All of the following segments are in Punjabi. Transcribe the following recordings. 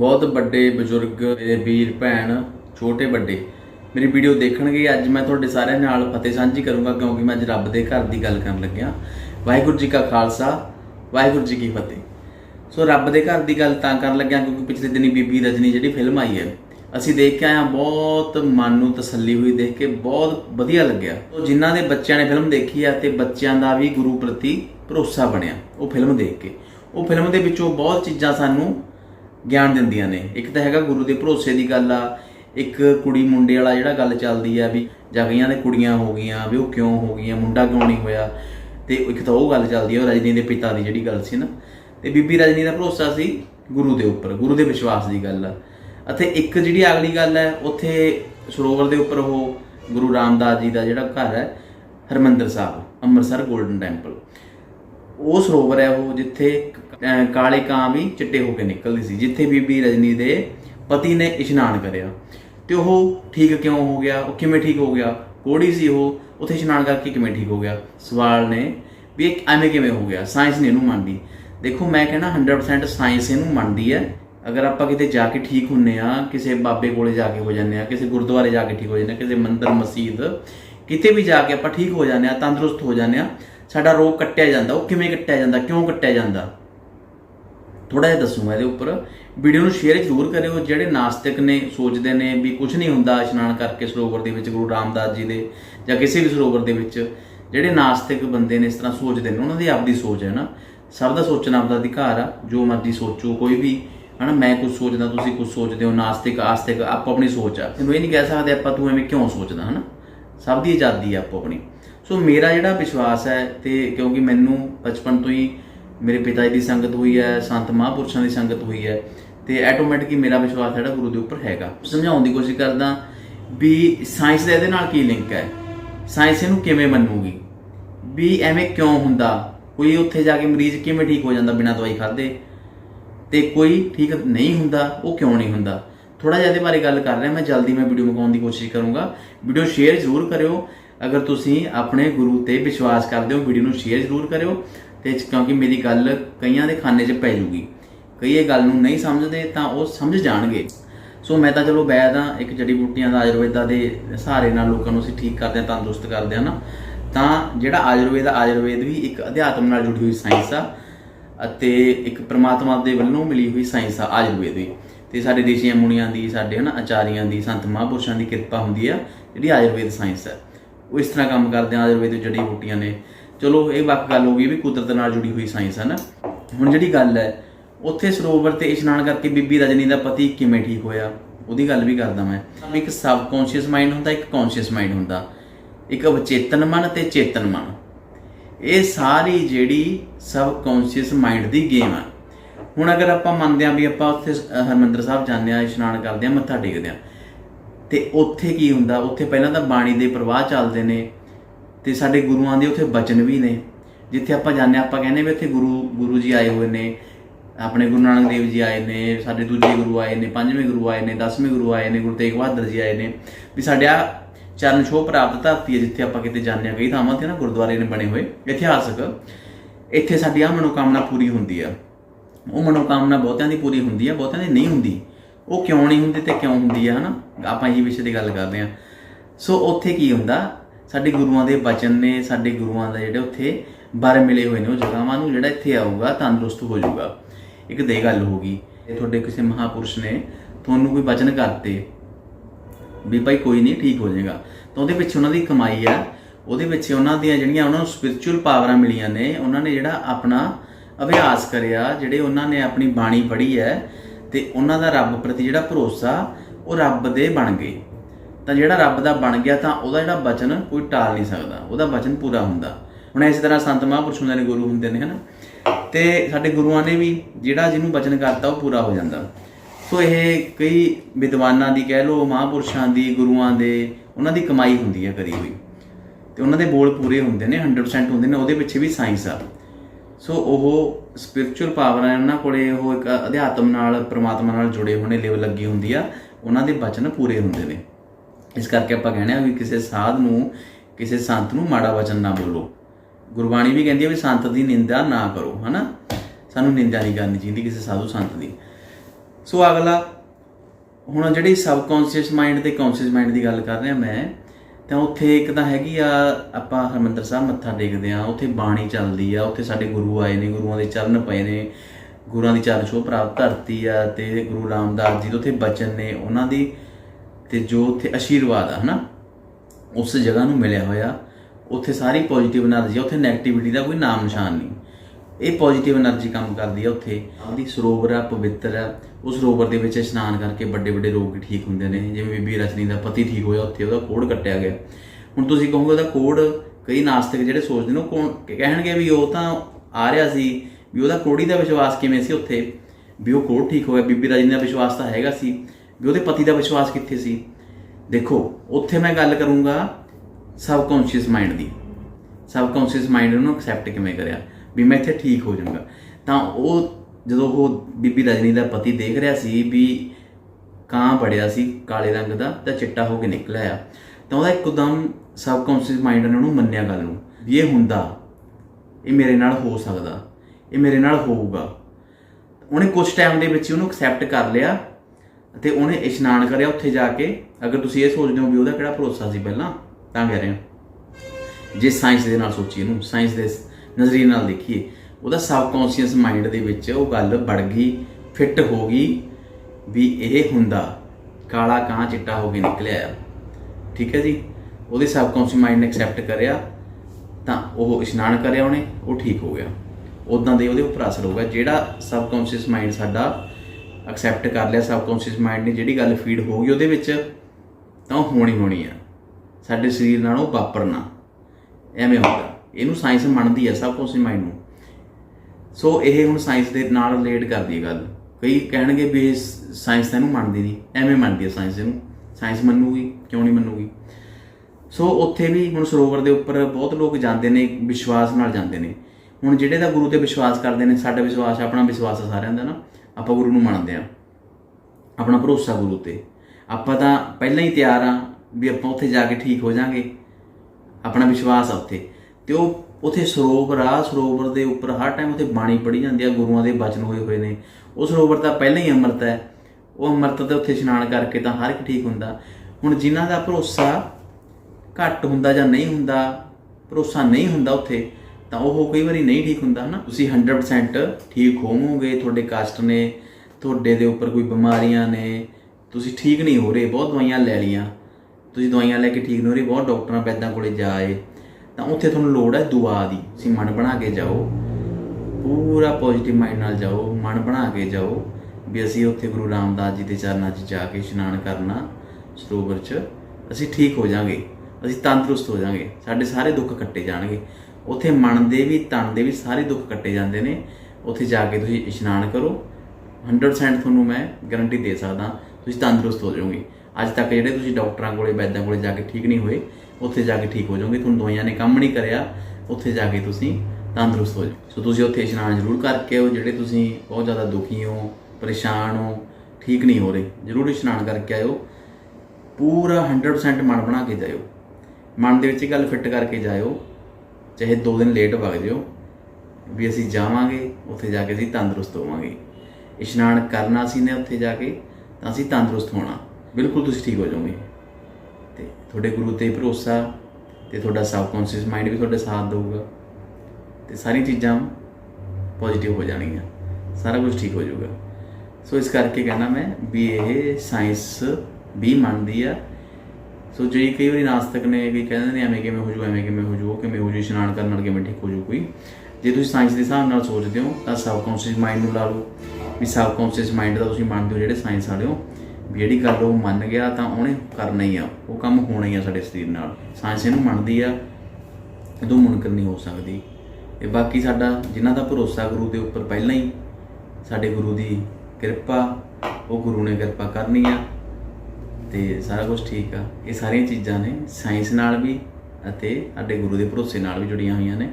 ਬਹੁਤ ਵੱਡੇ ਬਜ਼ੁਰਗ ਮੇਰੇ ਵੀਰ, ਭੈਣ, ਛੋਟੇ, ਵੱਡੇ। ਮੇਰੀ ਵੀਡੀਓ ਦੇਖਣਗੇ, ਅੱਜ ਮੈਂ ਤੁਹਾਡੇ ਸਾਰਿਆਂ ਨਾਲ ਫਤਿਹ ਸਾਂਝੀ ਕਰੂੰਗਾ, ਕਿਉਂਕਿ ਮੈਂ ਅੱਜ ਰੱਬ ਦੇ ਘਰ ਦੀ ਗੱਲ ਕਰਨ ਲੱਗਿਆ। ਵਾਹਿਗੁਰੂ ਜੀ ਕਾ ਖਾਲਸਾ, ਵਾਹਿਗੁਰੂ ਜੀ ਕੀ ਫਤਿਹ। ਸੋ ਰੱਬ ਦੇ ਘਰ ਦੀ ਗੱਲ ਤਾਂ ਕਰਨ ਲੱਗਿਆ, ਕਿਉਂਕਿ ਪਿਛਲੇ ਦਿਨੀ ਬੀਬੀ ਰਜਨੀ ਜਿਹੜੀ ਫਿਲਮ ਆਈ ਹੈ, ਅਸੀਂ ਦੇਖ ਕੇ ਆਏ ਬਹੁਤ ਮਨ ਨੂੰ ਤਸੱਲੀ ਹੋਈ ਦੇਖ ਕੇ, ਬਹੁਤ ਵਧੀਆ ਲੱਗਿਆ। ਸੋ ਜਿਨ੍ਹਾਂ ਦੇ ਬੱਚਿਆਂ ਨੇ ਫਿਲਮ ਦੇਖੀ ਆ ਤੇ ਬੱਚਿਆਂ ਦਾ ਵੀ ਗੁਰੂ ਪ੍ਰਤੀ ਭਰੋਸਾ ਬਣਿਆ, ਉਹ ਫਿਲਮ ਦੇਖ ਕੇ। ਉਹ ਫਿਲਮ ਦੇ ਵਿੱਚੋਂ ਬਹੁਤ ਚੀਜ਼ਾਂ ਸਾਨੂੰ ਗਿਆਨ ਦਿੰਦੀਆਂ ਨੇ। ਇੱਕ ਤਾਂ ਹੈਗਾ ਗੁਰੂ ਦੇ ਭਰੋਸੇ ਦੀ ਗੱਲ ਆ, ਇੱਕ ਕੁੜੀ ਮੁੰਡੇ ਵਾਲਾ ਜਿਹੜਾ ਗੱਲ ਚੱਲਦੀ ਆ ਵੀ ਜਗੀਆਂ ਦੇ ਕੁੜੀਆਂ ਹੋ ਗਈਆਂ, ਵੀ ਉਹ ਕਿਉਂ ਹੋ ਗਈਆਂ, ਮੁੰਡਾ ਕਿਉਂ ਨਹੀਂ ਹੋਇਆ। ਤੇ ਇੱਕ ਤਾਂ ਉਹ ਗੱਲ ਚੱਲਦੀ ਆ, ਉਹ ਰਜਨੀ ਦੇ ਪਿਤਾ ਦੀ ਜਿਹੜੀ ਗੱਲ ਸੀ ਨਾ। ਤੇ ਬੀਬੀ ਰਜਨੀ ਦਾ ਭਰੋਸਾ ਸੀ ਗੁਰੂ ਦੇ ਉੱਪਰ, ਗੁਰੂ ਦੇ ਵਿਸ਼ਵਾਸ ਦੀ ਗੱਲ ਆ। ਅਤੇ ਇੱਕ ਜਿਹੜੀ ਅਗਲੀ ਗੱਲ ਹੈ ਉੱਥੇ ਸਰੋਵਰ ਦੇ ਉੱਪਰ ਉਹ ਗੁਰੂ ਰਾਮਦਾਸ ਜੀ ਦਾ ਜਿਹੜਾ ਘਰ ਹੈ ਹਰਮੰਦਰ ਸਾਹਿਬ, ਅੰਮ੍ਰਿਤਸਰ 골ਡਨ ਟੈਂਪਲ ਉਹ ਸਰੋਵਰ ਹੈ ਉਹ, ਜਿੱਥੇ ਕਾਲੇ ਕਾਂ ਵੀ ਚਿੱਟੇ ਹੋ ਕੇ ਨਿਕਲਦੀ ਸੀ, ਜਿੱਥੇ ਬੀਬੀ ਰਜਨੀ ਦੇ ਪਤੀ ਨੇ ਇਸ਼ਨਾਨ ਕਰਿਆ। ਤੇ ਉਹ ਠੀਕ ਕਿਉਂ ਹੋ ਗਿਆ? ਉਹ ਕਿਵੇਂ ਠੀਕ ਹੋ ਗਿਆ? ਕੋੜੀ ਸੀ ਉਹ, ਉੱਥੇ ਇਸ਼ਨਾਨ ਕਰਕੇ ਕਿਵੇਂ ਠੀਕ ਹੋ ਗਿਆ? ਸਵਾਲ ਨੇ ਵੀ ਇਹ ਐਵੇਂ ਕਿਵੇਂ ਹੋ ਗਿਆ? ਸਾਇੰਸ ਨੇ ਇਹਨੂੰ ਮੰਨਦੀ। ਦੇਖੋ, ਮੈਂ ਕਹਿੰਦਾ 100% ਸਾਇੰਸ ਇਹਨੂੰ ਮੰਨਦੀ ਹੈ। ਅਗਰ ਆਪਾਂ ਕਿਤੇ ਜਾ ਕੇ ਠੀਕ ਹੁੰਨੇ ਆ, ਕਿਸੇ ਬਾਬੇ ਕੋਲੇ ਜਾ ਕੇ ਹੋ ਜਾਂਦੇ ਆ, ਕਿਸੇ ਗੁਰਦੁਆਰੇ ਜਾ ਕੇ ਠੀਕ ਹੋ ਜਾਂਦੇ ਆ, ਕਿਸੇ ਮੰਦਰ, ਮਸਜਿਦ, ਕਿਤੇ ਵੀ ਜਾ ਕੇ ਆਪਾਂ ਠੀਕ ਹੋ ਜਾਂਦੇ ਆ, ਤੰਦਰੁਸਤ ਹੋ ਜਾਂਦੇ ਆ, ਸਾਡਾ ਰੋਗ ਕੱਟਿਆ ਜਾਂਦਾ। ਉਹ ਕਿਵੇਂ ਕੱਟਿਆ ਜਾਂਦਾ? ਕਿਉਂ ਕੱਟਿਆ ਜਾਂਦਾ? ਥੋੜਾ ਜਿਹਾ ਦੱਸੂਗਾ ਇਹਦੇ ਉੱਪਰ। ਵੀਡੀਓ ਨੂੰ ਸ਼ੇਅਰ ਜ਼ਰੂਰ ਕਰਿਓ, ਜਿਹੜੇ ਨਾਸਤਿਕ ਨੇ, ਸੋਚਦੇ ਨੇ ਵੀ ਕੁਝ ਨਹੀਂ ਹੁੰਦਾ ਇਸ਼ਨਾਨ ਕਰਕੇ ਸਰੋਵਰ ਦੇ ਵਿੱਚ ਗੁਰੂ ਰਾਮਦਾਸ ਜੀ ਦੇ ਜਾਂ ਕਿਸੇ ਵੀ ਸਰੋਵਰ ਦੇ ਵਿੱਚ। ਜਿਹੜੇ ਨਾਸਤਿਕ ਬੰਦੇ ਨੇ ਇਸ ਤਰ੍ਹਾਂ ਸੋਚਦੇ ਨੇ, ਉਹਨਾਂ ਦੀ ਆਪਦੀ ਸੋਚ ਹੈ ਨਾ। ਸਭ ਦਾ ਸੋਚਣਾ ਆਪਦਾ ਅਧਿਕਾਰ ਆ, ਜੋ ਮਰਜ਼ੀ ਸੋਚੋ, ਕੋਈ ਵੀ। ਹਨਾ, ਮੈਂ ਕੁਝ ਸੋਚਦਾ, ਤੁਸੀਂ ਕੁਝ ਸੋਚਦੇ ਹੋ, ਨਾਸਤਿਕ, ਆਸਤਿਕ, ਆਪੋ ਆਪਣੀ ਸੋਚ ਆ। ਇਹਨੂੰ ਇਹ ਨਹੀਂ ਕਹਿ ਸਕਦੇ ਆਪਾਂ ਤੂੰ ਐਵੇਂ ਕਿਉਂ ਸੋਚਦਾ, ਹਨਾ? ਸਭ ਦੀ ਆਜ਼ਾਦੀ ਆ ਆਪੋ ਆਪਣੀ। ਸੋ ਮੇਰਾ ਜਿਹੜਾ ਵਿਸ਼ਵਾਸ ਹੈ ਤੇ ਕਿਉਂਕਿ ਮੈਨੂੰ ਬਚਪਨ ਤੋਂ ਹੀ ਮੇਰੇ ਪਿਤਾ ਜੀ ਦੀ ਸੰਗਤ ਹੋਈ ਹੈ, ਸੰਤ ਮਹਾਂਪੁਰਸ਼ਾਂ ਦੀ ਸੰਗਤ ਹੋਈ ਹੈ ਤੇ ਆਟੋਮੈਟਿਕਲੀ ਮੇਰਾ ਵਿਸ਼ਵਾਸ ਜਿਹੜਾ ਗੁਰੂ ਦੇ ਉੱਪਰ ਹੈਗਾ। ਸਮਝਾਉਣ ਦੀ ਕੋਸ਼ਿਸ਼ ਕਰਦਾ ਵੀ ਸਾਇੰਸ ਦਾ ਇਹਦੇ ਨਾਲ ਕੀ ਲਿੰਕ ਹੈ? ਸਾਇੰਸ ਇਹਨੂੰ ਕਿਵੇਂ ਮੰਨੂਗੀ? ਵੀ ਐਵੇਂ ਕਿਉਂ ਹੁੰਦਾ? ਕੋਈ ਉੱਥੇ ਜਾ ਕੇ ਮਰੀਜ਼ ਕਿਵੇਂ ਠੀਕ ਹੋ ਜਾਂਦਾ ਬਿਨਾਂ ਦਵਾਈ ਖਾਦੇ ਤੇ ਕੋਈ ਠੀਕ ਨਹੀਂ ਹੁੰਦਾ, ਉਹ ਕਿਉਂ ਨਹੀਂ ਹੁੰਦਾ? ਥੋੜਾ ਜਿਹਾ ਇਹਦੇ ਬਾਰੇ ਗੱਲ ਕਰ ਰਿਹਾ, ਮੈਂ ਜਲਦੀ ਮੈਂ ਵੀਡੀਓ ਮਕਾਉਣ ਦੀ ਕੋਸ਼ਿਸ਼ ਕਰੂੰਗਾ। ਵੀਡੀਓ ਸ਼ੇਅਰ ਜ਼ਰੂਰ ਕਰਿਓ। ਅਗਰ ਤੁਸੀਂ ਆਪਣੇ ਗੁਰੂ ਤੇ ਵਿਸ਼ਵਾਸ ਕਰਦੇ ਹੋ ਵੀਡੀਓ ਨੂੰ ਸ਼ੇਅਰ ਜ਼ਰੂਰ ਕਰਿਓ। ਤੇ ਕਿਉਂਕਿ ਮੇਰੀ ਗੱਲ ਕਈਆਂ ਦੇ ਖਾਨੇ 'ਚ ਪੈ ਜੂਗੀ। ਕਈ ਇਹ ਗੱਲ ਨੂੰ ਨਹੀਂ ਸਮਝਦੇ, ਤਾਂ ਉਹ ਸਮਝ ਜਾਣਗੇ। ਸੋ ਮੈਂ ਤਾਂ ਚਲੋ ਵੈਦ ਆ, ਇੱਕ ਜੜੀ ਬੂਟੀਆਂ ਦਾ ਆਯੁਰਵੇਦਾ ਦੇ ਸਹਾਰੇ ਨਾਲ ਲੋਕਾਂ ਨੂੰ ਅਸੀਂ ਠੀਕ ਕਰਦੇ ਹਾਂ, ਤੰਦਰੁਸਤ ਕਰਦੇ ਹਾਂ ਨਾ। ਤਾਂ ਜਿਹੜਾ ਆਯੁਰਵੇਦ ਆਯੁਰਵੇਦ ਵੀ ਇੱਕ ਅਧਿਆਤਮ ਨਾਲ ਜੁੜੀ ਹੋਈ ਸਾਇੰਸ ਆ, ਅਤੇ ਇੱਕ ਪ੍ਰਮਾਤਮਾ ਦੇ ਵੱਲੋਂ ਮਿਲੀ ਹੋਈ ਸਾਇੰਸ ਆ, ਆਯੁਰਵੇਦ ਵੀ। ਤੇ ਸਾਡੇ ਦੇਸ਼ੀਆਂ ਮੁਨੀਆਂ ਦੀ, ਸਾਡੇ ਹਨਾ ਆਚਾਰੀਆਂ ਦੀ, ਸੰਤ ਮਹਾਂਪੁਰਸ਼ਾਂ ਦੀ ਕਿਰਪਾ ਹੁੰਦੀ ਆ, ਜਿਹੜੀ ਆਯੁਰਵੇਦ ਸਾਇੰਸ ਹੈ ਉਹ ਇਸ ਤਰ੍ਹਾਂ ਕੰਮ ਕਰਦੇ ਆ, ਆਯੁਰਵੇਦ ਜੜੀ ਬੂਟੀਆਂ ਨੇ। ਚਲੋ ਇਹ ਵੱਖ ਗੱਲ ਹੋ ਗਈ ਵੀ ਕੁਦਰਤ ਨਾਲ ਜੁੜੀ ਹੋਈ ਸਾਇੰਸ ਹੈ ਨਾ। ਹੁਣ ਜਿਹੜੀ ਗੱਲ ਹੈ, ਉੱਥੇ ਸਰੋਵਰ ਤੇ ਇਸ਼ਨਾਨ ਕਰਕੇ ਬੀਬੀ ਰਜਨੀ ਦਾ ਪਤੀ ਕਿਵੇਂ ਠੀਕ ਹੋਇਆ? ਉਹਦੀ ਗੱਲ ਵੀ ਕਰਦਾ ਮੈਂ। ਇੱਕ ਸਬ ਕੌਂਸ਼ੀਅਸ ਮਾਈਂਡ ਹੁੰਦਾ, ਇੱਕ ਕੌਂਸ਼ੀਅਸ ਮਾਈਂਡ ਹੁੰਦਾ। ਇੱਕ ਅਵਚੇਤਨ ਮਨ ਤੇ ਚੇਤਨ ਮਨ। ਇਹ ਸਾਰੀ ਜਿਹੜੀ ਸਬ ਕੌਂਸ਼ੀਅਸ ਮਾਈਂਡ ਦੀ ਗੇਮ ਆ। ਹੁਣ ਅਗਰ ਆਪਾਂ ਮੰਨਦੇ ਆਂ ਵੀ ਆਪਾਂ ਉੱਥੇ ਸ- ਹਰਿਮੰਦਰ ਸਾਹਿਬ ਜਾਂਦੇ ਆ ਇਸ਼ਨਾਨ ਕਰਦੇ ਆ ਮੱਥਾ ਟੇਕਦੇ ਆ ਤੇ ਉੱਥੇ ਕੀ ਹੁੰਦਾ? ਉੱਥੇ ਪਹਿਲਾਂ ਤਾਂ ਬਾਣੀ ਦੇ ਪ੍ਰਵਾਹ ਚੱਲਦੇ ਨੇ। ਤੇ ਸਾਡੇ ਗੁਰੂਆਂ ਦੇ ਉੱਥੇ ਬਚਨ ਵੀ ਨੇ। ਜਿੱਥੇ ਆਪਾਂ ਜਾਂਦੇ ਹਾਂ, ਆਪਾਂ ਕਹਿੰਦੇ ਵੀ ਉੱਥੇ ਗੁਰੂ ਗੁਰੂ ਜੀ ਆਏ ਹੋਏ ਨੇ। ਆਪਣੇ ਗੁਰੂ ਨਾਨਕ ਦੇਵ ਜੀ ਆਏ ਨੇ ਸਾਡੇ ਦੂਜੇ ਗੁਰੂ ਆਏ ਨੇ ਪੰਜਵੇਂ ਗੁਰੂ ਆਏ ਨੇ ਦਸਵੇਂ ਗੁਰੂ ਆਏ ਨੇ ਗੁਰੂ ਤੇਗ ਬਹਾਦਰ ਜੀ ਆਏ ਨੇ। ਵੀ ਸਾਡਿਆ ਚਰਨ ਛੋਹ ਪ੍ਰਾਪਤ ਧਰਤੀ ਹੈ ਜਿੱਥੇ ਆਪਾਂ ਕਿਤੇ ਜਾਂਦੇ ਹਾਂ ਕਈ ਥਾਵਾਂ ਤੇ ਨਾ ਗੁਰਦੁਆਰੇ ਨੇ ਬਣੇ ਹੋਏ ਇਤਿਹਾਸਕ। ਇੱਥੇ ਸਾਡੀ ਆ ਮਨੋਕਾਮਨਾ ਪੂਰੀ ਹੁੰਦੀ ਆ। ਉਹ ਮਨੋਕਾਮਨਾ ਬਹੁਤਿਆਂ ਦੀ ਪੂਰੀ ਹੁੰਦੀ ਆ ਬਹੁਤਿਆਂ ਦੀ ਨਹੀਂ ਹੁੰਦੀ। ਉਹ ਕਿਉਂ ਨਹੀਂ ਹੁੰਦੀ ਤੇ ਕਿਉਂ ਹੁੰਦੀ ਆ ਹਨਾ? ਆਪਾਂ ਇਹ ਵਿਸ਼ੇ ਦੀ ਗੱਲ ਕਰਦੇ ਆ ਸੋ ਉੱਥੇ ਕੀ ਹੁੰਦਾ? ਸਾਡੇ ਗੁਰੂਆਂ ਦੇ ਬਚਨ ਨੇ, ਸਾਡੇ ਗੁਰੂਆਂ ਦਾ ਜਿਹੜੇ ਉੱਥੇ ਬਰ ਮਿਲੇ ਹੋਏ ਨੇ, ਉਹ ਜਗ੍ਹਾਵਾਂ ਨੂੰ ਜਿਹੜਾ ਇੱਥੇ ਆਊਗਾ, ਤੰਦਰੁਸਤ ਹੋ ਜਾਊਗਾ। ਇੱਕ ਦੇ ਗੱਲ ਹੋਗੀ ਇਹ ਤੁਹਾਡੇ ਕਿਸੇ ਮਹਾਪੁਰਸ਼ ਨੇ ਤੁਹਾਨੂੰ ਕੋਈ ਬਚਨ ਕਰਤੇ ਵੀ ਭਾਈ ਕੋਈ ਨਹੀਂ, ਠੀਕ ਹੋ ਜਾਏਗਾ। ਤਾਂ ਉਹਦੇ ਪਿੱਛੇ ਉਹਨਾਂ ਦੀ ਕਮਾਈ ਆ, ਉਹਦੇ ਵਿੱਚ ਉਹਨਾਂ ਦੀਆਂ ਜਿਹੜੀਆਂ, ਉਹਨਾਂ ਨੂੰ ਸਪਿਰਚੁਅਲ ਪਾਵਰਾਂ ਮਿਲੀਆਂ ਨੇ, ਉਹਨਾਂ ਨੇ ਜਿਹੜਾ ਆਪਣਾ ਅਭਿਆਸ ਕਰਿਆ, ਜਿਹੜੇ ਉਹਨਾਂ ਨੇ ਆਪਣੀ ਬਾਣੀ ਪੜ੍ਹੀ ਹੈ, ਤੇ ਉਹਨਾਂ ਦਾ ਰੱਬ ਪ੍ਰਤੀ ਜਿਹੜਾ ਭਰੋਸਾ, ਉਹ ਰੱਬ ਦੇ ਬਣ ਗਏ। ਤਾਂ ਜਿਹੜਾ ਰੱਬ ਦਾ ਬਣ ਗਿਆ ਤਾਂ ਉਹਦਾ ਜਿਹੜਾ ਬਚਨ ਕੋਈ ਟਾਲ ਨਹੀਂ ਸਕਦਾ, ਉਹਦਾ ਬਚਨ ਪੂਰਾ ਹੁੰਦਾ। ਹੁਣ ਇਸੇ ਤਰ੍ਹਾਂ ਸੰਤ ਮਹਾਂਪੁਰਸ਼ ਹੁੰਦੇ ਨੇ ਗੁਰੂ ਹੁੰਦੇ ਨੇ, ਹਨਾ? ਤੇ ਸਾਡੇ ਗੁਰੂਆਂ ਨੇ ਵੀ ਜਿਹੜਾ ਜਿਹਨੂੰ ਬਚਨ ਕਰਤਾ ਉਹ ਪੂਰਾ ਹੋ ਜਾਂਦਾ। ਸੋ ਇਹ ਕਈ ਵਿਦਵਾਨਾਂ ਦੀ ਕਹਿ ਲਓ, ਮਹਾਂਪੁਰਸ਼ਾਂ ਦੀ, ਗੁਰੂਆਂ ਦੇ, ਉਹਨਾਂ ਦੀ ਕਮਾਈ ਹੁੰਦੀ ਹੈ ਕਰੀ ਹੋਈ ਤੇ ਉਹਨਾਂ ਦੇ ਬੋਲ ਪੂਰੇ ਹੁੰਦੇ ਨੇ 100% ਹੁੰਦੇ ਨੇ, ਉਹਦੇ ਪਿੱਛੇ ਵੀ ਸਾਇੰਸ ਆ। ਸੋ ਉਹ ਸਪਿਰਚੁਅਲ ਪਾਵਰ ਹੈ ਉਹਨਾਂ ਕੋਲੇ ਉਹ ਇੱਕ ਅਧਿਆਤਮ ਨਾਲ, ਪ੍ਰਮਾਤਮਾ ਨਾਲ ਜੁੜੇ ਹੋਣੇ ਲੈਵਲ ਲੱਗੀ ਹੁੰਦੀ ਆ, ਉਹਨਾਂ ਦੇ ਬਚਨ ਪੂਰੇ ਹੁੰਦੇ ਨੇ। ਇਸ ਕਰਕੇ ਆਪਾਂ ਕਹਿੰਦੇ ਆ ਵੀ ਕਿਸੇ ਸਾਧ ਨੂੰ, ਕਿਸੇ ਸੰਤ ਨੂੰ ਮਾੜਾ ਵਚਨ ਨਾ ਬੋਲੋ। ਗੁਰਬਾਣੀ ਵੀ ਕਹਿੰਦੀ ਹੈ ਵੀ ਸੰਤ ਦੀ ਨਿੰਦਾ ਨਾ ਕਰੋ, ਹਨਾ? ਸਾਨੂੰ ਨਿੰਦਾ ਨਹੀਂ ਕਰਨੀ ਚਾਹੀਦੀ ਕਿਸੇ ਸਾਧੂ ਸੰਤ ਦੀ। ਸੋ ਅਗਲਾ, ਹੁਣ ਜਿਹੜੀ ਸਬ ਸਬਕੌਂਸ਼ੀਅਸ ਮਾਈਂਡ ਤੇ ਕੌਂਸ਼ੀਅਸ ਮਾਈਂਡ ਦੀ ਗੱਲ ਕਰ ਰਿਹਾ ਮੈਂ, ਤਾਂ ਉੱਥੇ ਇੱਕ ਤਾਂ ਹੈਗੀ ਆ, ਆਪਾਂ ਹਰਮੰਦਰ ਸਾਹਿਬ ਮੱਥਾ ਟੇਕਦੇ ਆ ਉੱਥੇ ਬਾਣੀ ਚੱਲਦੀ ਆ, ਉੱਥੇ ਸਾਡੇ ਗੁਰੂ ਆਏ ਨੇ, ਗੁਰੂਆਂ ਦੇ ਚਰਨ ਪਏ ਨੇ ਗੁਰੂਆਂ ਦੀ ਚਰਨ ਛੋਹ ਪ੍ਰਾਪਤ ਧਰਤੀ ਆ, ਤੇ ਗੁਰੂ ਰਾਮਦਾਸ ਜੀ ਦੇ ਉੱਥੇ ਬਚਨ ਨੇ, ਉਹਨਾਂ ਦੀ ਤੇ ਜੋ ਉੱਥੇ ਅਸ਼ੀਰਵਾਦ ਆ, ਹਨਾ? ਉਸ ਜਗ੍ਹਾ ਨੂੰ ਮਿਲਿਆ ਹੋਇਆ। ਉੱਥੇ ਸਾਰੀ ਪੋਜ਼ਿਟਿਵ એનર્ਜੀ ਆ, ਉੱਥੇ ਨੈਗੇਟਿਵਿਟੀ ਦਾ ਕੋਈ ਨਾਮ ਨਿਸ਼ਾਨ ਨਹੀਂ। ਇਹ ਪੋਜ਼ਿਟਿਵ એનર્ਜੀ ਕੰਮ ਕਰਦੀ ਆ ਉੱਥੇ। ਆਂਦੀ ਸਰੋਵਰ ਆ, ਪਵਿੱਤਰ ਆ। ਉਸ ਸਰੋਵਰ ਦੇ ਵਿੱਚ ਇਸ਼ਨਾਨ ਕਰਕੇ ਵੱਡੇ ਵੱਡੇ ਰੋਗ ਠੀਕ ਹੁੰਦੇ ਨੇ। ਜਿਵੇਂ ਬੀਬੀ ਰਜਨੀ ਦਾ ਪਤੀ ਠੀਕ ਹੋਇਆ ਉੱਥੇ, ਉਹਦਾ ਕੋੜ ਕੱਟਿਆ ਗਿਆ। ਹੁਣ ਤੁਸੀਂ ਕਹੋਗੇ ਉਹਦਾ ਕੋੜ ਕਈ ਨਾਸਤਿਕ ਜਿਹੜੇ ਸੋਚਦੇ ਨੇ, ਉਹ ਕੌਣ ਕਹਿਣਗੇ ਵੀ ਉਹ ਤਾਂ ਆ ਰਿਹਾ ਸੀ, ਵੀ ਉਹਦਾ ਕੋੜੀ ਦਾ ਵਿਸ਼ਵਾਸ ਕਿਵੇਂ ਸੀ ਉੱਥੇ? ਵੀ ਉਹ ਕੋੜ ਠੀਕ ਹੋਇਆ। ਬੀਬੀ ਰਜਨੀ ਦਾ ਵਿਸ਼ਵਾਸ ਤਾਂ ਹੈਗਾ ਸੀ। ਵੀ ਉਹਦੇ ਪਤੀ ਦਾ ਵਿਸ਼ਵਾਸ ਕਿੱਥੇ ਸੀ? ਦੇਖੋ, ਉੱਥੇ ਮੈਂ ਗੱਲ ਕਰੂੰਗਾ ਸਬਕੌਂਸ਼ੀਅਸ ਮਾਈਂਡ ਦੀ। ਸਬਕੌਂਸ਼ੀਅਸ ਮਾਈਂਡ ਨੂੰ ਐਕਸੈਪਟ ਕਿਵੇਂ ਕਰਿਆ? ਵੀ ਮੈਂ ਇੱਥੇ ਠੀਕ ਹੋ ਜਾਊਂਗਾ। ਤਾਂ ਉਹ ਜਦੋਂ ਉਹ ਬੀਬੀ ਰਜਨੀ ਦਾ ਪਤੀ ਦੇਖ ਰਿਹਾ ਸੀ ਵੀ ਕਾਂ ਬੜਿਆ ਸੀ ਕਾਲੇ ਰੰਗ ਦਾ, ਤਾਂ ਚਿੱਟਾ ਹੋ ਕੇ ਨਿਕਲਿਆ ਆ ਤਾਂ ਉਹਦਾ ਇੱਕਦਮ ਸਬਕੌਂਸ਼ੀਅਸ ਮਾਈਂਡ ਨੇ ਉਹਨੂੰ ਮੰਨਿਆ ਗੱਲ ਨੂੰ ਵੀ ਇਹ ਹੁੰਦਾ। ਇਹ ਮੇਰੇ ਨਾਲ ਹੋ ਸਕਦਾ। ਇਹ ਮੇਰੇ ਨਾਲ ਹੋਊਗਾ। ਉਹਨੇ ਕੁਝ ਟਾਈਮ ਦੇ ਵਿੱਚ ਹੀ ਉਹਨੂੰ ਐਕਸੈਪਟ ਕਰ ਲਿਆ। ਅਤੇ ਉਹਨੇ ਇਸ਼ਨਾਨ ਕਰਿਆ ਉੱਥੇ ਜਾ ਕੇ। ਅਗਰ ਤੁਸੀਂ ਇਹ ਸੋਚਦੇ ਹੋ ਵੀ ਉਹਦਾ ਕਿਹੜਾ ਭਰੋਸਾ ਸੀ ਪਹਿਲਾਂ, ਤਾਂ ਕਹਿ ਰਹੇ ਹਾਂ। ਜੇ ਸਾਇੰਸ ਦੇ ਨਾਲ ਸੋਚੀਏ ਇਹਨੂੰ ਸਾਇੰਸ ਦੇ ਨਜ਼ਰੀਏ ਨਾਲ ਦੇਖੀਏ, ਉਹਦਾ ਸਬਕੌਂਸ਼ੀਅਸ ਮਾਈਂਡ ਦੇ ਵਿੱਚ ਉਹ ਗੱਲ ਵੜ ਗਈ ਫਿੱਟ ਹੋ ਗਈ ਵੀ ਇਹ ਹੁੰਦਾ, ਕਾਲਾ ਕਾਂ ਚਿੱਟਾ ਹੋ ਕੇ ਨਿਕਲਿਆ ਆ। ਠੀਕ ਹੈ ਜੀ? ਉਹਦੇ ਸਬਕੌਂਸ਼ੀਅਸ ਮਾਈਂਡ ਨੇ ਐਕਸੈਪਟ ਕਰਿਆ, ਤਾਂ ਉਹ ਇਸ਼ਨਾਨ ਕਰਿਆ ਉਹਨੇ, ਉਹ ਠੀਕ ਹੋ ਗਿਆ। ਉਦਾਂ ਦੇ ਉਹਦੇ ਉੱਪਰ ਅਸਰ ਹੋਗਾ ਜਿਹੜਾ ਸਬਕੌਂਸ਼ੀਅਸ ਮਾਈਂਡ ਸਾਡਾ ਐਕਸੈਪਟ ਕਰ ਲਿਆ ਸਬਕੌਂਸ਼ੀਅਸ ਮਾਈਂਡ ਨੇ ਜਿਹੜੀ ਗੱਲ ਫੀਡ ਹੋ ਗਈ ਉਹਦੇ ਵਿੱਚ, ਤਾਂ ਉਹ ਹੋਣੀ ਹੋਣੀ ਆ। ਸਾਡੇ ਸਰੀਰ ਨਾਲ ਉਹ ਵਾਪਰਨਾ। ਐਵੇਂ ਹੁੰਦਾ। ਇਹਨੂੰ ਸਾਇੰਸ ਮੰਨਦੀ ਆ ਸਬਕੌਂਸ਼ੀਅਸ ਮਾਈਂਡ ਨੂੰ। ਸੋ ਇਹ ਹੁਣ ਸਾਇੰਸ ਦੇ ਨਾਲ ਰਿਲੇਟ ਕਰਦੀ ਹੈ ਗੱਲ। ਕਈ ਕਹਿਣਗੇ ਵੀ ਸਾਇੰਸ ਤਾਂ ਇਹਨੂੰ ਮੰਨਦੀ ਨਹੀਂ। ਐਵੇਂ ਮੰਨਦੀ ਹੈ ਸਾਇੰਸ ਇਹਨੂੰ। ਸਾਇੰਸ ਮੰਨੂਗੀ, ਕਿਉਂ ਨਹੀਂ ਮੰਨੂਗੀ? ਸੋ ਉੱਥੇ ਵੀ ਹੁਣ ਸਰੋਵਰ ਦੇ ਉੱਪਰ ਬਹੁਤ ਲੋਕ ਜਾਂਦੇ ਨੇ, ਵਿਸ਼ਵਾਸ ਨਾਲ ਜਾਂਦੇ ਨੇ। ਹੁਣ ਜਿਹੜੇ ਦਾ ਗੁਰੂ ਤੇ ਵਿਸ਼ਵਾਸ ਕਰਦੇ ਨੇ, ਸਾਡਾ ਵਿਸ਼ਵਾਸ, ਆਪਣਾ ਵਿਸ਼ਵਾਸ ਆ ਸਾਰਿਆਂ ਦਾ ਨਾ। ਆਪਾਂ ਗੁਰੂ ਨੂੰ ਮੰਨਦੇ ਆ ਆਪਣਾ ਭਰੋਸਾ ਗੁਰੂ ਤੇ। ਆਪਾਂ ਤਾਂ ਪਹਿਲਾਂ ਹੀ ਤਿਆਰ ਆ ਵੀ ਆਪਾਂ ਉੱਥੇ ਜਾ ਕੇ ਠੀਕ ਹੋ ਜਾਾਂਗੇ। ਆਪਣਾ ਵਿਸ਼ਵਾਸ ਆ ਉੱਥੇ। ਤੇ ਉਹ ਉੱਥੇ ਸਰੋਵਰ ਆ, ਸਰੋਵਰ ਦੇ ਉੱਪਰ ਹਰ ਟਾਈਮ ਉੱਥੇ ਬਾਣੀ ਪੜੀ ਜਾਂਦੀ ਆ, ਗੁਰੂਆਂ ਦੇ ਬਚਨ ਹੋਏ ਹੋਏ ਨੇ। ਉਹ ਸਰੋਵਰ ਤਾਂ ਪਹਿਲਾਂ ਹੀ ਅੰਮ੍ਰਿਤ ਹੈ। ਉਹ ਅੰਮ੍ਰਿਤ ਤੇ ਉੱਥੇ ਇਸ਼ਨਾਨ ਕਰਕੇ ਤਾਂ ਹਰ ਇੱਕ ਠੀਕ ਹੁੰਦਾ। ਹੁਣ ਜਿਨ੍ਹਾਂ ਦਾ ਭਰੋਸਾ ਘੱਟ ਹੁੰਦਾ ਜਾਂ ਨਹੀਂ ਹੁੰਦਾ, ਭਰੋਸਾ ਨਹੀਂ ਹੁੰਦਾ ਉੱਥੇ ਤਾਂ ਉਹ ਕਈ ਵਾਰੀ ਨਹੀਂ ਠੀਕ ਹੁੰਦਾ, ਹਨਾ? ਤੁਸੀਂ 100% ਠੀਕ ਹੋਵੋਗੇ, ਤੁਹਾਡੇ ਕਸ਼ਟ ਨੇ, ਤੁਹਾਡੇ ਦੇ ਉੱਪਰ ਕੋਈ ਬਿਮਾਰੀਆਂ ਨੇ, ਤੁਸੀਂ ਠੀਕ ਨਹੀਂ ਹੋ ਰਹੇ, ਬਹੁਤ ਦਵਾਈਆਂ ਲੈ ਲੀਆਂ ਤੁਸੀਂ ਦਵਾਈਆਂ ਲੈ ਕੇ ਠੀਕ ਨਹੀਂ ਹੋ ਰਹੇ, ਬਹੁਤ ਡਾਕਟਰਾਂ ਵੈਦਾਂ ਕੋਲੇ ਜਾਏ ਤਾਂ ਉੱਥੇ ਤੁਹਾਨੂੰ ਲੋੜ ਹੈ ਦੁਆ ਦੀ, ਤੁਸੀਂ ਮਨ ਬਣਾ ਕੇ ਜਾਓ, ਪੂਰਾ ਪੋਜ਼ਿਟਿਵ ਮਾਈਂਡ ਨਾਲ ਜਾਓ, ਮਨ ਬਣਾ ਕੇ ਜਾਓ ਵੀ ਅਸੀਂ ਉੱਥੇ ਗੁਰੂ ਰਾਮਦਾਸ ਜੀ ਦੇ ਚਰਨਾਂ 'ਚ ਜਾ ਕੇ ਇਸ਼ਨਾਨ ਕਰਨਾ, ਸਰੋਵਰ 'ਚ, ਅਸੀਂ ਠੀਕ ਹੋ ਜਾਾਂਗੇ ਅਸੀਂ ਤੰਦਰੁਸਤ ਹੋ ਜਾਾਂਗੇ ਸਾਡੇ ਸਾਰੇ ਦੁੱਖ ਕੱਟੇ ਜਾਣਗੇ। ਉੱਥੇ ਮਨ ਦੇ ਵੀ ਤਨ ਦੇ ਵੀ ਸਾਰੇ ਦੁੱਖ ਕੱਟੇ ਜਾਂਦੇ ਨੇ। ਉੱਥੇ ਜਾ ਕੇ ਤੁਸੀਂ ਇਸ਼ਨਾਨ ਕਰੋ। 100% ਤੁਹਾਨੂੰ ਮੈਂ ਗਾਰੰਟੀ ਦੇ ਸਕਦਾ। ਤੁਸੀਂ ਤੰਦਰੁਸਤ ਹੋ ਜਾਓਗੇ। ਅੱਜ ਤੱਕ ਜਿਹੜੇ ਤੁਸੀਂ ਡਾਕਟਰਾਂ ਕੋਲੇ, ਵੈਦਾਂ ਕੋਲੇ ਜਾ ਕੇ ਠੀਕ ਨਹੀਂ ਹੋਏ, ਉੱਥੇ ਜਾ ਕੇ ਠੀਕ ਹੋ ਜਾਓਗੇ। ਤੁਹਾਨੂੰ ਦਵਾਈਆਂ ਨੇ ਕੰਮ ਨਹੀਂ ਕਰਿਆ। ਉੱਥੇ ਜਾ ਕੇ ਤੁਸੀਂ ਤੰਦਰੁਸਤ ਹੋ ਜਾਓ। ਸੋ ਤੁਸੀਂ ਉੱਥੇ ਇਸ਼ਨਾਨ ਜ਼ਰੂਰ ਕਰਕੇ ਆਓ। ਜਿਹੜੇ ਤੁਸੀਂ ਬਹੁਤ ਜ਼ਿਆਦਾ ਦੁਖੀ ਹੋ, ਪਰੇਸ਼ਾਨ ਹੋ, ਠੀਕ ਨਹੀਂ ਹੋ ਰਹੇ, ਜ਼ਰੂਰ ਇਸ਼ਨਾਨ ਕਰਕੇ ਆਇਓ। ਪੂਰਾ 100% ਮਨ ਬਣਾ ਕੇ ਜਾਇਓ। ਮਨ ਦੇ ਵਿੱਚ ਗੱਲ ਫਿੱਟ ਕਰਕੇ ਜਾਇਓ। ਚਾਹੇ 2 ਦਿਨ ਲੇਟ ਵਗ ਜਿਓ, ਵੀ ਅਸੀਂ ਜਾਵਾਂਗੇ, ਉੱਥੇ ਜਾ ਕੇ ਅਸੀਂ ਤੰਦਰੁਸਤ ਹੋਵਾਂਗੇ। ਇਸ਼ਨਾਨ ਕਰਨਾ ਸੀ ਨੇ ਉੱਥੇ ਜਾ ਕੇ, ਤਾਂ ਅਸੀਂ ਤੰਦਰੁਸਤ ਹੋਣਾ। ਬਿਲਕੁਲ ਤੁਸੀਂ ਠੀਕ ਹੋ ਜਾਓਗੇ। ਤੇ ਤੁਹਾਡੇ ਗੁਰੂ ਤੇ ਭਰੋਸਾ, ਤੇ ਤੁਹਾਡਾ ਸਬਕੌਂਸ਼ੀਅਸ ਮਾਈਂਡ ਵੀ ਤੁਹਾਡੇ ਸਾਥ ਦੇਊਗਾ। ਤੇ ਸਾਰੀ ਚੀਜ਼ਾਂ ਪੋਜ਼ਿਟਿਵ ਹੋ ਜਾਣਗੀਆਂ। ਸਾਰਾ ਕੁਝ ਠੀਕ ਹੋ ਜਾਊਗਾ। ਸੋ ਇਸ ਕਰਕੇ ਕਹਿਣਾ ਮੈਂ, ਵੀ ਇਹ ਸਾਇੰਸ ਵੀ ਮੰਨਦੀ ਆ ਸੋ ਜੇ ਕਈ ਵਾਰੀ ਨਾਸਤਕ ਨੇ ਵੀ ਕਹਿੰਦੇ ਨੇ ਐਵੇਂ ਕਿਵੇਂ ਹੋ ਜੂ, ਐਵੇਂ ਕਿਵੇਂ ਹੋ ਜੂ, ਉਹ ਕਿਵੇਂ ਹੋ ਜੂ, ਇਸ਼ਨਾਨ ਕਰਨ ਨਾਲ ਕਿਵੇਂ ਠੀਕ ਹੋ ਜੂ ਕੋਈ। ਜੇ ਤੁਸੀਂ ਸਾਇੰਸ ਦੇ ਹਿਸਾਬ ਨਾਲ ਸੋਚਦੇ ਹੋ, ਤਾਂ ਸਬਕੌਂਸ਼ੀਅਸ ਮਾਈਂਡ ਨੂੰ ਲਾ ਲਓ। ਵੀ ਸਬਕੌਂਸ਼ੀਅਸ ਮਾਈਂਡ ਦਾ ਤੁਸੀਂ ਮੰਨਦੇ ਹੋ ਜਿਹੜੇ ਸਾਇੰਸ ਵਾਲੇ ਹੋ, ਵੀ ਜਿਹੜੀ ਗੱਲ ਉਹ ਮੰਨ ਗਿਆ ਤਾਂ ਉਹਨੇ ਕਰਨਾ ਹੀ ਆ, ਉਹ ਕੰਮ ਹੋਣਾ ਹੀ ਆ ਸਾਡੇ ਸਰੀਰ ਨਾਲ। ਸਾਇੰਸ ਇਹਨੂੰ ਮੰਨਦੀ ਆ ਉਦੋਂ ਮੁਨਕਰ ਨਹੀਂ ਹੋ ਸਕਦੀ। ਇਹ ਬਾਕੀ ਸਾਡਾ ਜਿਨ੍ਹਾਂ ਦਾ ਭਰੋਸਾ ਗੁਰੂ ਦੇ ਉੱਪਰ ਪਹਿਲਾਂ ਹੀ, ਸਾਡੇ ਗੁਰੂ ਦੀ ਕਿਰਪਾ, ਉਹ ਗੁਰੂ ਨੇ ਕਿਰਪਾ ਕਰਨੀ ਆ। ਤੇ ਸਾਰਾ ਕੁਝ ਠੀਕ ਆ। ਇਹ ਸਾਰੀਆਂ ਚੀਜ਼ਾਂ ਨੇ, ਸਾਇੰਸ ਨਾਲ ਵੀ ਅਤੇ ਸਾਡੇ ਗੁਰੂ ਦੇ ਭਰੋਸੇ ਨਾਲ ਵੀ ਜੁੜੀਆਂ ਹੋਈਆਂ ਨੇ।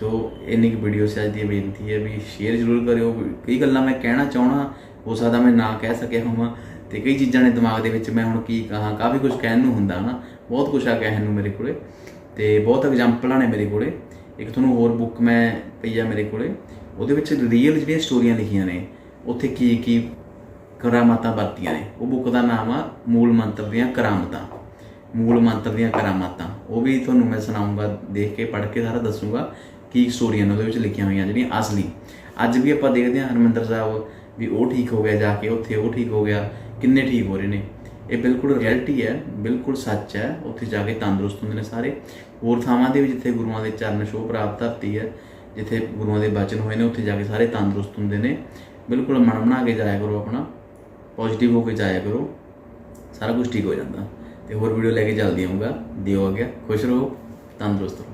ਸੋ ਇੰਨੀ ਕੁ ਵੀਡੀਓ ਸੇ ਅੱਜ ਦੀ ਬੇਨਤੀ ਹੈ ਵੀ ਸ਼ੇਅਰ ਜ਼ਰੂਰ ਕਰਿਓ। ਕਈ ਗੱਲਾਂ ਮੈਂ ਕਹਿਣਾ ਚਾਹਣਾ ਹੋ ਸਕਦਾ ਮੈਂ ਨਾ ਕਹਿ ਸਕਿਆ ਹੋਵਾਂ ਤੇ ਕਈ ਚੀਜ਼ਾਂ ਨੇ ਦਿਮਾਗ ਦੇ ਵਿੱਚ ਮੈਂ ਹੁਣ ਕੀ ਕਹਾਂ, ਕਾਫੀ ਕੁਝ ਕਹਿਣ ਨੂੰ ਹੁੰਦਾ ਨਾ ਬਹੁਤ ਕੁਝ ਆ ਕਹਿਣ ਨੂੰ ਮੇਰੇ ਕੋਲੇ ਤੇ ਬਹੁਤ ਐਗਜ਼ਾਮਪਲਾਂ ਨੇ ਮੇਰੇ ਕੋਲੇ। ਇੱਕ ਤੁਹਾਨੂੰ ਹੋਰ ਬੁੱਕ ਮੈਂ ਪਈ ਆ ਮੇਰੇ ਕੋਲੇ। ਉਹਦੇ ਵਿੱਚ ਰੀਅਲ ਜਿਹੜੀਆਂ ਸਟੋਰੀਆਂ ਲਿਖੀਆਂ ਨੇ, ਉੱਥੇ ਕੀ ਕੀ ਕਰਾਮਾਤਾਂ ਵਰਤੀਆਂ ਨੇ। ਉਹ ਬੁੱਕ ਦਾ ਨਾਮ ਆ ਮੂਲ ਮੰਤਰ ਦੀਆਂ ਕਰਾਮਤਾਂ। ਮੂਲ ਮੰਤਰ ਦੀਆਂ ਕਰਾਮਾਤਾਂ। ਉਹ ਵੀ ਤੁਹਾਨੂੰ ਮੈਂ ਸੁਣਾਉਂਗਾ, ਦੇਖ ਕੇ, ਪੜ੍ਹ ਕੇ ਸਾਰਾ ਦੱਸੂਗਾ ਕੀ ਸਟੋਰੀਆਂ ਨੇ ਉਹਦੇ ਵਿੱਚ ਲਿਖੀਆਂ ਹੋਈਆਂ ਜਿਹੜੀਆਂ ਅਸਲੀ। ਅੱਜ ਵੀ ਆਪਾਂ ਦੇਖਦੇ ਹਾਂ ਹਰਮੰਦਰ ਸਾਹਿਬ ਵੀ ਉਹ ਠੀਕ ਹੋ ਗਿਆ, ਜਾ ਕੇ ਉੱਥੇ ਉਹ ਠੀਕ ਹੋ ਗਿਆ, ਕਿੰਨੇ ਠੀਕ ਹੋ ਰਹੇ ਨੇ। ਇਹ ਬਿਲਕੁਲ ਰਿਐਲਿਟੀ ਹੈ, ਬਿਲਕੁਲ ਸੱਚ ਹੈ। ਉੱਥੇ ਜਾ ਕੇ ਤੰਦਰੁਸਤ ਹੁੰਦੇ ਨੇ ਸਾਰੇ। ਹੋਰ ਥਾਵਾਂ ਦੇ ਵੀ ਜਿੱਥੇ ਗੁਰੂਆਂ ਦੇ ਚਰਨ ਛੋਹ ਪ੍ਰਾਪਤ ਧਰਤੀ ਹੈ, ਜਿੱਥੇ ਗੁਰੂਆਂ ਦੇ ਬਚਨ ਹੋਏ ਨੇ, ਉੱਥੇ ਜਾ ਕੇ ਸਾਰੇ ਤੰਦਰੁਸਤ ਹੁੰਦੇ ਨੇ। ਬਿਲਕੁਲ ਮਨ ਬਣਾ ਕੇ ਜਾਇਆ ਕਰੋ ਆਪਣਾ। ਪੋਜ਼ਿਟਿਵ ਹੋ ਕੇ ਜਾਇਆ ਕਰੋ। ਸਾਰਾ ਕੁਝ ਠੀਕ ਹੋ ਜਾਂਦਾ। ਤੇ ਹੋਰ ਵੀਡੀਓ ਲੈ ਕੇ ਜਲਦੀ ਆਉਂਗਾ ਦਿਓ ਆ ਗਿਆ ਖੁਸ਼ ਰਹੋ। ਤੰਦਰੁਸਤ ਰਹੋ।